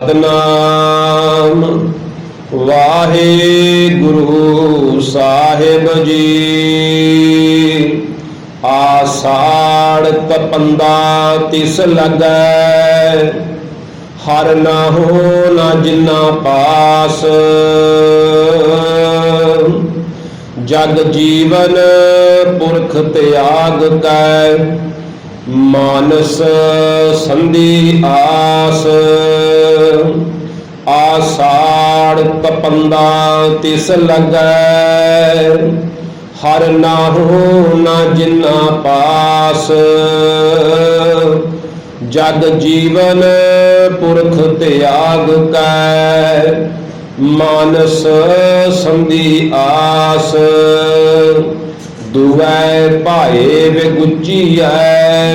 ਸਤਨਾਮ ਵਾਹਿਗੁਰੂ ਸਾਹਿਬ ਜੀ। ਆਸਾੜ ਤਪੰਦਾ ਤਿਸ ਲੱਗੈ। ਹਰ ਨਾਹੋ ਨਾ ਜਿਨਾ ਪਾਸ। ਜਗ ਜੀਵਨ ਪੁਰਖ ਤਿਆਗ ਕੈ। ਮਾਨਸ ਸੰਧੀ ਆਸ, ਆਸਾੜ ਤਪੰਦਾ ਤਿਸ ਲੱਗੈ। ਹਰ ਨਾਹੂ ਨਾ ਜਿਨਾ ਪਾਸ, ਜਗ ਜੀਵਨ ਪੁਰਖ ਤਿਆਗ ਕੈ। ਮਾਨਸ ਸੰਧੀ ਆਸ ਦੁਐ ਭਾਏ ਵਿਗੁਚੀਐ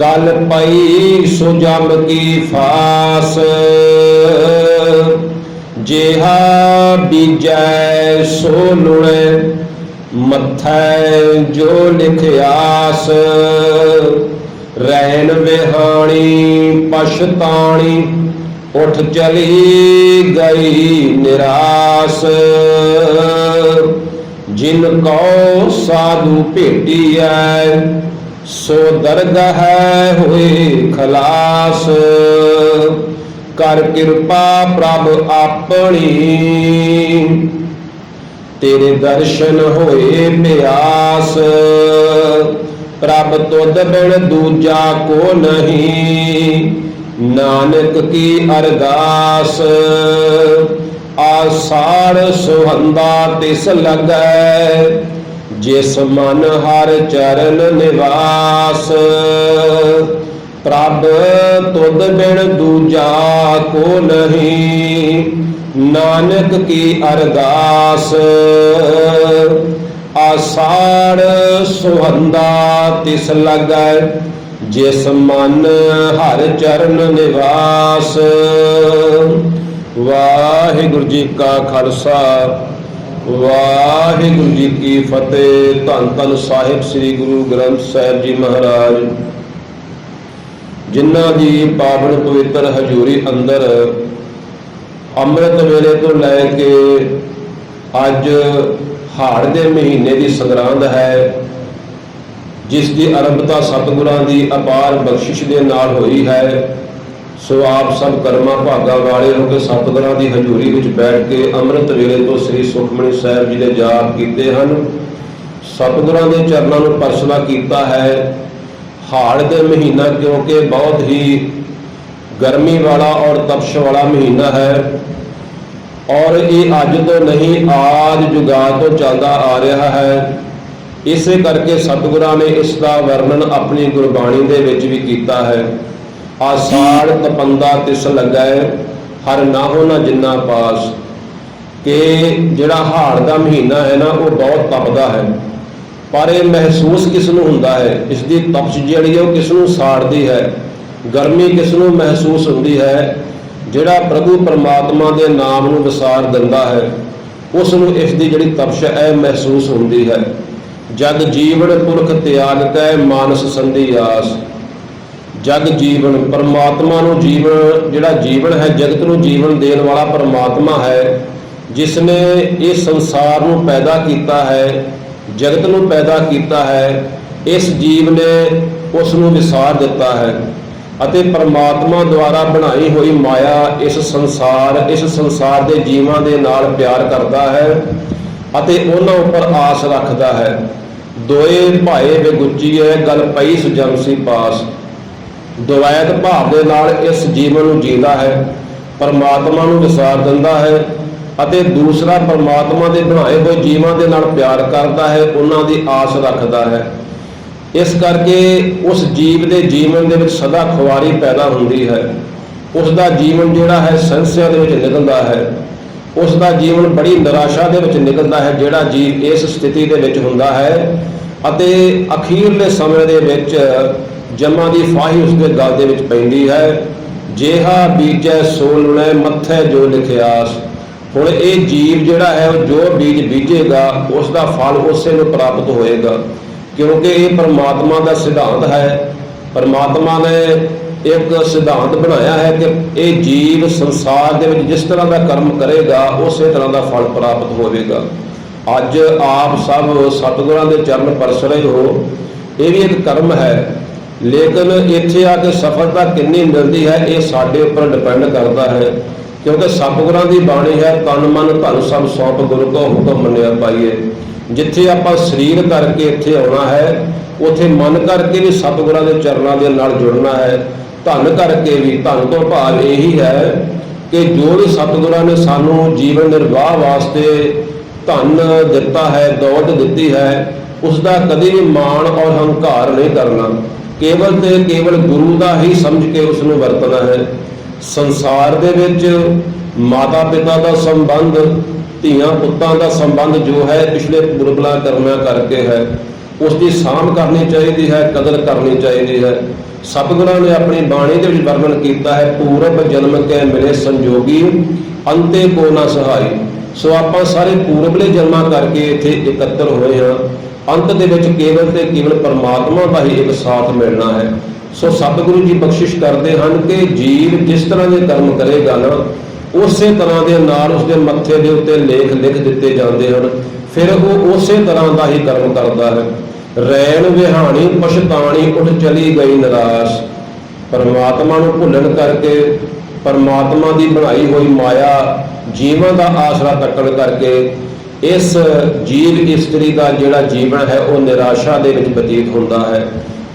ਗਲ ਪਈ ਸੋ ਜਮ ਕੀ ਫਾਸ। ਜਿਹਾ ਬੀਜੈ ਸੋ ਲੁਣੇ, ਮਥੈ ਜੋ ਲਿਖਿਆਸ ਰੈਣ ਵਿਹਾਣੀ ਪਛਤਾਣੀ ਉਠ ਚਲੀ ਗਈ ਨਿਰਾਸ। ਜਿਨ ਕੋ ਸਾਧੂ ਭੇਟੀਐ, ਸੋ ਦਰਗਹ ਹੋਏ ਖਲਾਸ। ਕਰ ਕਿਰਪਾ ਪ੍ਰਭ ਆਪਣੀ, ਤੇਰੇ ਦਰਸ਼ਨ ਹੋਏ ਪਿਆਸ। ਪ੍ਰਭ ਤੁਧ ਬਿਨ ਦੂਜਾ ਕੋ ਨਹੀਂ, ਨਾਨਕ ਕੀ ਅਰਦਾਸ। ਆਸਾੜ ਸੁਹੰਦਾ ਤਿਸ ਲੱਗੈ, ਜਿਸ ਮਨ ਹਰ ਚਰਨ ਨਿਵਾਸ। ਪ੍ਰਭ ਤੁਧ ਬਿਨ ਦੂਜਾ ਕੋ ਨਹੀਂ, ਨਾਨਕ ਕੀ ਅਰਦਾਸ। ਆਸਾੜ ਸੁਹੰਦਾ ਤਿਸ ਲੱਗੈ, ਜਿਸ ਮਨ ਹਰ ਚਰਨ ਨਿਵਾਸ। ਵਾਹਿਗੁਰੂ ਜੀ ਕਾ ਖਾਲਸਾ, ਵਾਹਿਗੁਰੂ ਜੀ ਕੀ ਫਤਿਹ। ਧੰਨ ਧੰਨ ਸਾਹਿਬ ਸ੍ਰੀ ਗੁਰੂ ਗ੍ਰੰਥ ਸਾਹਿਬ ਜੀ ਮਹਾਰਾਜ। ਜਿਨ੍ਹਾਂ ਦੀ ਪਾਵਨ ਪਵਿੱਤਰ ਹਜ਼ੂਰੀ ਅੰਦਰ ਅੰਮ੍ਰਿਤ ਵੇਲੇ ਤੋਂ ਲੈ ਕੇ ਅੱਜ ਹਾੜ ਦੇ ਮਹੀਨੇ ਦੀ ਸੰਗਰਾਂਦ ਹੈ, ਜਿਸ ਦੀ ਅਰੰਭਤਾ ਸਤਿਗੁਰਾਂ ਦੀ ਅਪਾਰ ਬਖਸ਼ਿਸ਼ ਦੇ ਨਾਲ ਹੋਈ ਹੈ। ਸੋ ਆਪ ਸਭ ਕਰਮਾਂ ਭਾਗਾ ਵਾਲੇ ਹੋ ਕੇ ਸਤਿਗੁਰਾਂ ਦੀ ਹਜ਼ੂਰੀ ਵਿੱਚ ਬੈਠ ਕੇ ਅੰਮ੍ਰਿਤ ਵੇਲੇ ਤੋਂ ਸ੍ਰੀ ਸੁਖਮਨੀ ਸਾਹਿਬ ਜੀ ਦੇ ਜਾਪ ਕੀਤੇ ਹਨ। ਸਤਿਗੁਰਾਂ ਦੇ ਚਰਨਾਂ ਨੂੰ ਪਰਸਨਾ ਕੀਤਾ ਹੈ। ਹਾੜ ਦੇ ਮਹੀਨਾ ਕਿਉਂਕਿ ਬਹੁਤ ਹੀ ਗਰਮੀ ਵਾਲਾ ਔਰ ਤਪਸ਼ ਵਾਲਾ ਮਹੀਨਾ ਹੈ। ਔਰ ਇਹ ਅੱਜ ਤੋਂ ਨਹੀਂ, ਆਜ ਜੁਗਾ ਤੋਂ ਚੱਲਦਾ ਆ ਰਿਹਾ ਹੈ। ਇਸੇ ਕਰਕੇ ਸਤਿਗੁਰਾਂ ਨੇ ਇਸ ਦਾ ਵਰਣਨ ਆਪਣੀ ਗੁਰਬਾਣੀ ਦੇ ਵਿੱਚ ਵੀ ਕੀਤਾ ਹੈ। ਆਸਾੜ ਤਪੰਦਾ ਤਿਸ ਲੱਗੈ, ਹਰ ਨਾ ਹੋਣਾ ਜਿੰਨਾ ਪਾਸ। ਕਿ ਜਿਹੜਾ ਹਾੜ ਦਾ ਮਹੀਨਾ ਹੈ ਨਾ, ਉਹ ਬਹੁਤ ਤਪਦਾ ਹੈ। ਪਰ ਇਹ ਮਹਿਸੂਸ ਕਿਸ ਨੂੰ ਹੁੰਦਾ ਹੈ? ਇਸ ਦੀ ਤਪਸ਼ ਜਿਹੜੀ ਹੈ, ਉਹ ਕਿਸ ਨੂੰ ਸਾੜਦੀ ਹੈ? ਗਰਮੀ ਕਿਸ ਨੂੰ ਮਹਿਸੂਸ ਹੁੰਦੀ ਹੈ? ਜਿਹੜਾ ਪ੍ਰਭੂ ਪਰਮਾਤਮਾ ਦੇ ਨਾਮ ਨੂੰ ਵਿਸਾਰ ਦਿੰਦਾ ਹੈ, ਉਸ ਨੂੰ ਇਸ ਦੀ ਜਿਹੜੀ ਤਪਸ਼ ਹੈ ਮਹਿਸੂਸ ਹੁੰਦੀ ਹੈ। ਜਗ ਜੀਵਨ ਪੁਰਖ ਤਿਆਗ ਕੈ, ਮਾਨਸ ਸੰਧੀ ਆਸ। ਜਗ ਜੀਵਨ, ਪਰਮਾਤਮਾ ਨੂੰ ਜੀਵਨ, ਜਿਹੜਾ ਜੀਵਨ ਹੈ, ਜਗਤ ਨੂੰ ਜੀਵਨ ਦੇਣ ਵਾਲਾ ਪਰਮਾਤਮਾ ਹੈ ਜਿਸ ਨੇ ਇਹ ਸੰਸਾਰ ਨੂੰ ਪੈਦਾ ਕੀਤਾ ਹੈ, ਜਗਤ ਨੂੰ ਪੈਦਾ ਕੀਤਾ ਹੈ, ਇਸ ਜੀਵ ਨੇ ਉਸ ਨੂੰ ਵਿਸਾਰ ਦਿੱਤਾ ਹੈ ਅਤੇ ਪਰਮਾਤਮਾ ਦੁਆਰਾ ਬਣਾਈ ਹੋਈ ਮਾਇਆ ਇਸ ਸੰਸਾਰ ਇਸ ਸੰਸਾਰ ਦੇ ਜੀਵਾਂ ਦੇ ਨਾਲ ਪਿਆਰ ਕਰਦਾ ਹੈ ਅਤੇ ਉਹਨਾਂ ਉੱਪਰ ਆਸ ਰੱਖਦਾ ਹੈ। ਦੋਏ ਭਾਏ ਵਿਗੁੱਚੀਏ ਗੱਲ ਪਈ ਸੁਜਮਸੀ ਪਾਸ। ਦੁਵੈਤ ਭਾਵ ਦੇ ਨਾਲ ਇਸ ਜੀਵਨ ਨੂੰ ਜੀਂਦਾ ਹੈ, ਪਰਮਾਤਮਾ ਨੂੰ ਵਿਸਾਰ ਦਿੰਦਾ ਹੈ ਅਤੇ ਦੂਸਰਾ ਪਰਮਾਤਮਾ ਦੇ ਬਣਾਏ ਹੋਏ ਜੀਵਾਂ ਦੇ ਨਾਲ ਪਿਆਰ ਕਰਦਾ ਹੈ, ਉਹਨਾਂ ਦੀ ਆਸ ਰੱਖਦਾ ਹੈ। ਇਸ ਕਰਕੇ ਉਸ ਜੀਵ ਦੇ ਜੀਵਨ ਦੇ ਵਿੱਚ ਸਦਾ ਖੁਆਰੀ ਪੈਦਾ ਹੁੰਦੀ ਹੈ। ਉਸ ਦਾ ਜੀਵਨ ਜਿਹੜਾ ਹੈ ਸੰਸਿਆ ਦੇ ਵਿੱਚ ਨਿਕਲਦਾ ਹੈ। ਉਸ ਦਾ ਜੀਵਨ ਬੜੀ ਨਿਰਾਸ਼ਾ ਦੇ ਵਿੱਚ ਨਿਕਲਦਾ ਹੈ, ਜਿਹੜਾ ਜੀਵ ਇਸ ਸਥਿਤੀ ਦੇ ਵਿੱਚ ਹੁੰਦਾ ਹੈ ਅਤੇ ਅਖੀਰਲੇ ਸਮੇਂ ਦੇ ਵਿੱਚ ਜਮਾਂ ਦੀ ਫਾਹੀ ਉਸ ਦੇ ਗਲ ਦੇ ਵਿੱਚ ਪੈਂਦੀ ਹੈ। ਜਿਹਾ ਬੀਜੈ ਸੋ ਲੁਣੈ, ਮੱਥੇ ਜੋ ਲਿਖਿਆਸ। ਹੁਣ ਇਹ ਜੀਵ ਜਿਹੜਾ ਹੈ, ਉਹ ਜੋ ਬੀਜ ਬੀਜੇਗਾ, ਉਸ ਦਾ ਫਲ ਉਸੇ ਨੂੰ ਪ੍ਰਾਪਤ ਹੋਏਗਾ। ਕਿਉਂਕਿ ਇਹ ਪਰਮਾਤਮਾ ਦਾ ਸਿਧਾਂਤ ਹੈ। ਪਰਮਾਤਮਾ ਨੇ ਇੱਕ ਸਿਧਾਂਤ ਬਣਾਇਆ ਹੈ ਕਿ ਇਹ ਜੀਵ ਸੰਸਾਰ ਦੇ ਵਿੱਚ ਜਿਸ ਤਰ੍ਹਾਂ ਦਾ ਕਰਮ ਕਰੇਗਾ, ਉਸੇ ਤਰ੍ਹਾਂ ਦਾ ਫਲ ਪ੍ਰਾਪਤ ਹੋਵੇਗਾ। ਅੱਜ ਆਪ ਸਭ ਸਤਿਗੁਰਾਂ ਦੇ ਚਰਨ ਪਰਸ ਰਹੇ ਹੋ। ਇਹ ਵੀ ਇੱਕ ਕਰਮ ਹੈ। ਲੇਕਿਨ ਇੱਥੇ ਆ ਕੇ ਸਫਲਤਾ ਕਿੰਨੀ ਮਿਲਦੀ ਹੈ, ਇਹ ਸਾਡੇ ਉੱਪਰ ਡਿਪੈਂਡ ਕਰਦਾ ਹੈ। ਕਿਉਂਕਿ ਸਤਿਗੁਰਾਂ ਦੀ ਬਾਣੀ ਹੈ, ਤਨ ਮਨ ਧਨ ਸਭ ਸੌਂਪ ਗੁਰੂ ਕੋ ਹੁਕਮ ਮੰਨਿਆ ਪਾਈਏ। ਜਿੱਥੇ ਆਪਾਂ ਸਰੀਰ ਕਰਕੇ ਇੱਥੇ ਆਉਣਾ ਹੈ, ਉਥੇ ਮਨ ਕਰਕੇ ਵੀ ਸਤਿਗੁਰਾਂ ਦੇ ਚਰਨਾਂ ਦੇ ਨਾਲ ਜੁੜਨਾ ਹੈ। ਧਨ ਕਰਕੇ ਵੀ, ਧਨ ਤੋਂ ਭਾਵ ਇਹੀ ਹੈ ਕਿ ਜੋ ਵੀ ਸਤਿਗੁਰਾਂ ਨੇ ਸਾਨੂੰ ਜੀਵਨ ਨਿਰਵਾਹ ਵਾਸਤੇ ਧਨ ਦਿੱਤਾ ਹੈ, ਦੌਲਤ ਦਿੱਤੀ ਹੈ ਉਸ ਦਾ ਕਦੇ ਵੀ ਮਾਣ ਔਰ ਹੰਕਾਰ ਨਹੀਂ ਕਰਨਾ। ਕੇਵਲ ਤੇ ਕੇਵਲ ਗੁਰੂ ਦਾ ਹੀ ਸਮਝ ਕੇ ਉਸ ਨੂੰ ਵਰਤਣਾ ਹੈ। ਸੰਸਾਰ ਦੇ ਵਿੱਚ ਮਾਤਾ ਪਿਤਾ ਦਾ ਸੰਬੰਧ, ਧੀਆਂ ਪੁੱਤਾਂ ਦਾ ਸੰਬੰਧ ਜੋ ਹੈ, ਪਿਛਲੇ ਪੁਰਬਲਾ ਕਰਮਿਆਂ ਕਰਕੇ ਹੈ। ਉਸ ਦੀ ਸਾਂਭ ਕਰਨੀ ਚਾਹੀਦੀ ਹੈ, ਕਦਰ ਕਰਨੀ ਚਾਹੀਦੀ ਹੈ। ਸਤਿਗੁਰਾਂ ਨੇ ਆਪਣੀ ਬਾਣੀ ਦੇ ਵਿੱਚ ਵਰਣਨ ਕੀਤਾ ਹੈ, ਪੂਰਬ ਜਨਮ ਕੇ ਮਿਲੇ ਸੰਜੋਗੀ, ਅੰਤੇ ਕੋ ਨਾ ਸਹਾਈ। ਸੋ ਆਪਾਂ ਸਾਰੇ ਪੂਰਬਲੇ ਜਨਮਾਂ ਕਰਕੇ ਇੱਥੇ ਇਕੱਤਰ ਹੋਏ ਹਾਂ। ਅੰਤ ਦੇ ਵਿੱਚ ਕੇਵਲ ਤੇ ਕੇਵਲ ਪਰਮਾਤਮਾ ਦਾ ਹੀ ਇੱਕ ਸਾਥ ਮਿਲਣਾ ਹੈ। ਸੋ ਸਤਿਗੁਰੂ ਜੀ ਬਖਸ਼ਿਸ਼ ਕਰਦੇ ਹਨ ਕਿ ਜੀਵ ਜਿਸ ਤਰ੍ਹਾਂ ਦੇ ਕਰਮ ਕਰੇਗਾ ਨਾ, ਉਸੇ ਤਰ੍ਹਾਂ ਦੇ ਨਾਲ ਉਸਦੇ ਮੱਥੇ ਦੇ ਉੱਤੇ ਲੇਖ ਲਿਖ ਦਿੱਤੇ ਜਾਂਦੇ ਹਨ। ਫਿਰ ਉਹ ਉਸੇ ਤਰ੍ਹਾਂ ਦਾ ਹੀ ਕਰਮ ਕਰਦਾ ਹੈ। ਰੈਣ ਵਿਹਾਣੀ ਪਛਤਾਣੀ ਉੱਠ ਚਲੀ ਗਈ ਨਿਰਾਸ਼। ਪਰਮਾਤਮਾ ਨੂੰ ਭੁੱਲਣ ਕਰਕੇ ਪਰਮਾਤਮਾ ਦੀ ਬਣਾਈ ਹੋਈ ਮਾਇਆ ਜੀਵਾਂ ਦਾ ਆਸਰਾ ਤੱਕਣ ਕਰਕੇ ਇਸ ਜੀਵ ਇਸਤਰੀ ਦਾ ਜਿਹੜਾ ਜੀਵਨ ਹੈ, ਉਹ ਨਿਰਾਸ਼ਾ ਦੇ ਵਿੱਚ ਬਤੀਤ ਹੁੰਦਾ ਹੈ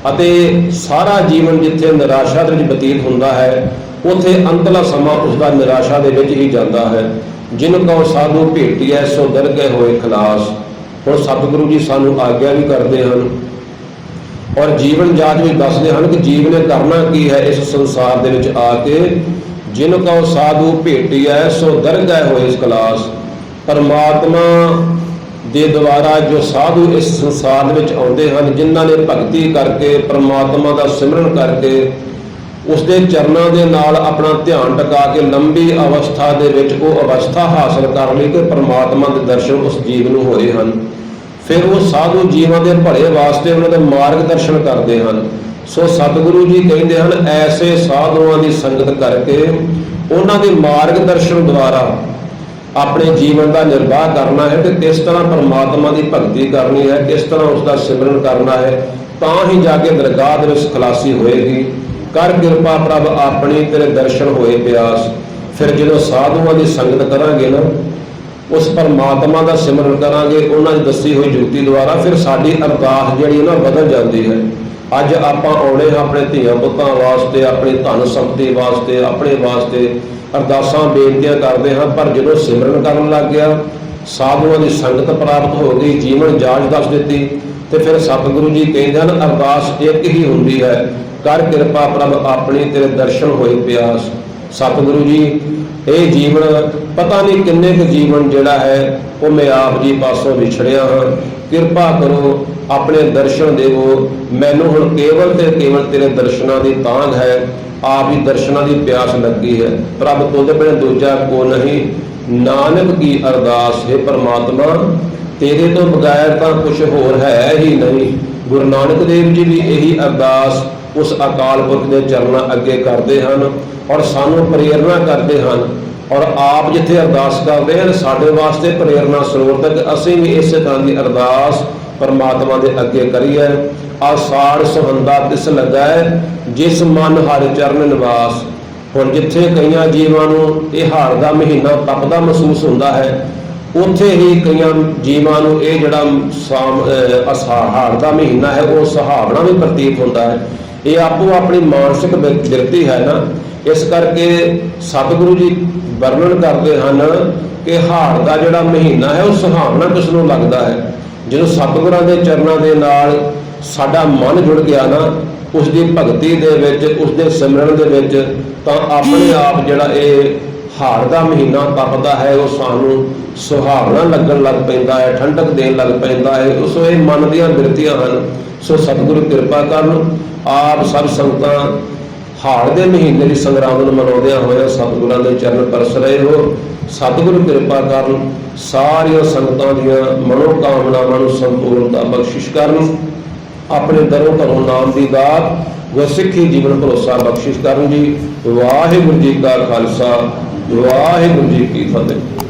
ਅਤੇ ਸਾਰਾ ਜੀਵਨ ਜਿੱਥੇ ਨਿਰਾਸ਼ਾ ਦੇ ਵਿੱਚ ਬਤੀਤ ਹੁੰਦਾ ਹੈ, ਉਥੇ ਅੰਤਲਾ ਸਮਾਂ ਉਸ ਦਾ ਨਿਰਾਸ਼ਾ ਦੇ ਵਿੱਚ ਹੀ ਜਾਂਦਾ ਹੈ। ਜਿਨ ਕੋ ਸਾਧੂ ਭੇਟਿਐ ਸੋ ਦਰ ਗਏ ਹੋਏ ਖਲਾਸ। ਹੁਣ ਸਤਿਗੁਰੂ ਜੀ ਸਾਨੂੰ ਆਗਿਆ ਵੀ ਕਰਦੇ ਹਨ ਔਰ ਜੀਵਨ ਜਾਚ ਵਿੱਚ ਦੱਸਦੇ ਹਨ ਕਿ ਜੀਵ ਨੇ ਕਰਨਾ ਕੀ ਹੈ ਇਸ ਸੰਸਾਰ ਦੇ ਵਿੱਚ ਆ ਕੇ, ਜਿਨ ਕੋ ਸਾਧੂ ਭੇਟਿਐ ਸੋ ਦਰ ਗਏ ਹੋਏ ਇਸ ਕਲਾਸ ਪਰਮਾਤਮਾ ਦੇ ਦੁਆਰਾ ਜੋ ਸਾਧੂ ਇਸ ਸੰਸਾਰ ਵਿੱਚ ਆਉਂਦੇ ਹਨ, ਜਿਨ੍ਹਾਂ ਨੇ ਭਗਤੀ ਕਰਕੇ, ਪਰਮਾਤਮਾ ਦਾ ਸਿਮਰਨ ਕਰਕੇ ਉਸ ਦੇ ਚਰਨਾਂ ਦੇ ਨਾਲ ਆਪਣਾ ਧਿਆਨ ਟਿਕਾ ਕੇ ਲੰਬੀ ਅਵਸਥਾ ਦੇ ਵਿੱਚ ਉਹ ਅਵਸਥਾ ਹਾਸਲ ਕਰ ਲਈ ਕਿ ਪਰਮਾਤਮਾ ਦੇ ਦਰਸ਼ਨ ਉਸ ਜੀਵ ਨੂੰ ਹੋਏ ਹਨ। ਫਿਰ ਉਹ ਸਾਧੂ ਜੀਵਾਂ ਦੇ ਭਲੇ ਵਾਸਤੇ ਉਹਨਾਂ ਦੇ ਮਾਰਗਦਰਸ਼ਨ ਕਰਦੇ ਹਨ। ਸੋ ਸਤਿਗੁਰੂ ਜੀ ਕਹਿੰਦੇ ਹਨ, ਐਸੇ ਸਾਧੂਆਂ ਦੀ ਸੰਗਤ ਕਰਕੇ ਉਹਨਾਂ ਦੇ ਮਾਰਗਦਰਸ਼ਨ ਦੁਆਰਾ ਆਪਣੇ ਜੀਵਨ ਦਾ ਨਿਰਵਾਹ ਕਰਨਾ ਹੈ ਤੇ ਕਿਸ ਤਰ੍ਹਾਂ ਪਰਮਾਤਮਾ ਦੀ ਭਗਤੀ ਕਰਨੀ ਹੈ, ਕਿਸ ਤਰ੍ਹਾਂ ਉਸ ਦਾ ਸਿਮਰਨ ਕਰਨਾ ਹੈ, ਤਾਂ ਹੀ ਜਾ ਕੇ ਦਰਗਾਹ ਦੇ ਵਿੱਚ ਖਲਾਸੀ ਹੋਏਗੀ। ਕਰ ਕਿਰਪਾ ਪ੍ਰਭ ਆਪਣੀ, ਤੇਰੇ ਦਰਸ਼ਨ ਹੋਏ ਪਿਆਸ। ਫਿਰ ਜਦੋਂ ਸਾਧੂਆਂ ਦੀ ਸੰਗਤ ਕਰਾਂਗੇ ਨਾ, ਉਸ ਪਰਮਾਤਮਾ ਦਾ ਸਿਮਰਨ ਕਰਾਂਗੇ, ਉਹਨਾਂ ਦੀ ਦੱਸੀ ਹੋਈ ਜੁਗਤੀ ਦੁਆਰਾ ਫਿਰ ਸਾਡੀ ਅਰਦਾਸ ਜਿਹੜੀ ਹੈ ਨਾ ਬਦਲ ਜਾਂਦੀ ਹੈ। ਅੱਜ ਆਪਾਂ ਆਉਣੇ ਹਾਂ ਆਪਣੇ ਧੀਆਂ ਪੁੱਤਾਂ ਵਾਸਤੇ, ਆਪਣੀ ਧਨ ਸੰਪਤੀ ਵਾਸਤੇ, ਆਪਣੇ ਵਾਸਤੇ ਅਰਦਾਸਾਂ, ਬੇਨਤੀਆਂ ਕਰਦੇ ਹਾਂ, ਪਰ ਜਦੋਂ ਸਿਮਰਨ ਕਰਨ ਲੱਗ ਗਿਆ, ਸਾਧੂਆਂ ਦੀ ਸੰਗਤ ਪ੍ਰਾਪਤ ਹੋ ਗਈ, ਜੀਵਨ ਜਾਚ ਦੱਸ ਦਿੱਤੀ, ਤੇ ਫਿਰ ਸਤਿਗੁਰੂ ਜੀ ਕਹਿੰਦੇ ਹਨ, ਅਰਦਾਸ ਇੱਕ ਹੀ ਹੁੰਦੀ ਹੈ, ਕਰ ਕਿਰਪਾ ਪ੍ਰਭ ਆਪਣੀ ਤੇਰੇ ਦਰਸ਼ਨ ਹੋਏ ਪਿਆਸ। ਸਤਿਗੁਰੂ ਜੀ, ਇਹ ਜੀਵਨ, ਪਤਾ ਨਹੀਂ ਕਿੰਨੇ ਕੁ ਜੀਵਨ ਜਿਹੜਾ ਹੈ, ਉਹ ਮੈਂ ਆਪ ਜੀ ਪਾਸੋਂ ਵਿਛੜਿਆ ਹਾਂ। ਕਿਰਪਾ ਕਰੋ, ਆਪਣੇ ਦਰਸ਼ਨ ਦੇਵੋ, ਮੈਨੂੰ ਹੁਣ ਕੇਵਲ ਤੇ ਕੇਵਲ ਤੇਰੇ ਦਰਸ਼ਨਾਂ ਦੀ ਤਾਂਘ ਹੈ ਆਪ ਹੀ ਦਰਸ਼ਨਾਂ ਦੀ ਪਿਆਸ ਲੱਗੀ ਹੈ। ਪ੍ਰਭ ਤੁਧ ਬਿਨ ਦੂਜਾ ਕੋ ਨਹੀਂ। ਨਾਨਕ ਕੀ ਅਰਦਾਸ, ਹੈ ਪਰਮਾਤਮਾ, ਤੇਰੇ ਤੋਂ ਬਗੈਰ ਤਾਂ ਕੁਝ ਹੋਰ ਹੈ ਹੀ ਨਹੀਂ। ਗੁਰੂ ਨਾਨਕ ਦੇਵ ਜੀ ਵੀ ਇਹੀ ਅਰਦਾਸ ਉਸ ਅਕਾਲ ਪੁਰਖ ਦੇ ਚਰਨਾਂ ਅੱਗੇ ਕਰਦੇ ਹਨ ਔਰ ਸਾਨੂੰ ਪ੍ਰੇਰਣਾ ਕਰਦੇ ਹਨ ਔਰ ਆਪ ਜਿੱਥੇ ਅਰਦਾਸ ਕਰਦੇ ਹਨ, ਸਾਡੇ ਵਾਸਤੇ ਪ੍ਰੇਰਣਾ ਸਰੋਤ ਤੱਕ ਅਸੀਂ ਵੀ ਇਸੇ ਤਰ੍ਹਾਂ ਦੀ ਅਰਦਾਸ ਪਰਮਾਤਮਾ ਦੇ ਅੱਗੇ ਕਰੀਏ ਆਸਾੜ ਸੁਹੰਦਾ ਤਿਸ ਲੱਗਾ ਹੈ ਜਿਸ ਮਨ ਹਰ ਚਰਨ ਨਿਵਾਸ। ਹੁਣ ਜਿੱਥੇ ਕਈਆਂ ਜੀਵਾਂ ਨੂੰ ਇਹ ਹਾਰ ਦਾ ਮਹੀਨਾ ਤਪਦਾ ਮਹਿਸੂਸ ਹੁੰਦਾ ਹੈ, ਉੱਥੇ ਹੀ ਕਈਆਂ ਜੀਵਾਂ ਨੂੰ ਇਹ ਜਿਹੜਾ ਹਾਰ ਦਾ ਮਹੀਨਾ ਹੈ, ਉਹ ਸੁਹਾਵਣਾ ਵੀ ਪ੍ਰਤੀਤ ਹੁੰਦਾ ਹੈ। ਇਹ ਆਪੋ ਆਪਣੀ ਮਾਨਸਿਕ ਵਿਰਤੀ ਹੈ ਨਾ। ਇਸ ਕਰਕੇ ਸਤਿਗੁਰੂ ਜੀ ਵਰਣਨ ਕਰਦੇ ਹਨ ਕਿ ਹਾਰ ਦਾ ਜਿਹੜਾ ਮਹੀਨਾ ਹੈ, ਉਹ ਸੁਹਾਵਣਾ ਕਿਸ ਨੂੰ ਲੱਗਦਾ ਹੈ? ਜਦੋਂ ਸਤਿਗੁਰਾਂ ਦੇ ਚਰਨਾਂ ਦੇ ਨਾਲ ਸਾਡਾ ਮਨ ਜੁੜ ਗਿਆ ਨਾ, ਉਸ ਦੀ ਭਗਤੀ ਦੇ ਵਿੱਚ, ਉਸ ਦੇ ਸਿਮਰਨ ਦੇ ਵਿੱਚ, ਤਾਂ ਆਪਣੇ ਆਪ ਜਿਹੜਾ ਇਹ ਹਾੜ ਦਾ ਮਹੀਨਾ ਤਪਦਾ ਹੈ, ਉਹ ਸਾਨੂੰ ਸੁਹਾਵਣਾ ਲੱਗਣ ਲੱਗ ਪੈਂਦਾ ਹੈ, ਠੰਡਕ ਦੇਣ ਲੱਗ ਪੈਂਦਾ ਹੈ। ਉਸ ਇਹ ਮਨ ਦੀਆਂ ਬਿਰਤੀਆਂ ਹਨ। ਸੋ ਸਤਿਗੁਰੂ ਕਿਰਪਾ ਕਰਨ, ਆਪ ਸਭ ਸੰਗਤਾਂ ਹਾੜ ਦੇ ਮਹੀਨੇ ਦੀ ਸੰਗਰਾਮ ਨੂੰ ਮਨਾਉਂਦਿਆਂ ਹੋਇਆ ਸਤਿਗੁਰਾਂ ਦੇ ਚਰਨ ਪਰਸ ਰਹੇ ਹੋ। ਸਤਿਗੁਰੂ ਕਿਰਪਾ ਕਰਨ ਸਾਰੀਆਂ ਸੰਗਤਾਂ ਦੀਆਂ ਮਨੋ ਕਾਮਨਾਵਾਂ ਨੂੰ ਸੰਪੂਰਨਤਾ ਬਖਸ਼ਿਸ਼ ਕਰਨ, ਆਪਣੇ ਦਰੋਂ ਘਰੋਂ ਨਾਮ ਦੀ ਦਾਤ ਗੁਰਸਿੱਖੀ ਜੀਵਨ ਭਰੋਸਾ ਬਖਸ਼ਿਸ਼ ਕਰਨ ਜੀ। ਵਾਹਿਗੁਰੂ ਜੀ ਕਾ ਖਾਲਸਾ, ਵਾਹਿਗੁਰੂ ਜੀ ਕੀ ਫਤਿਹ।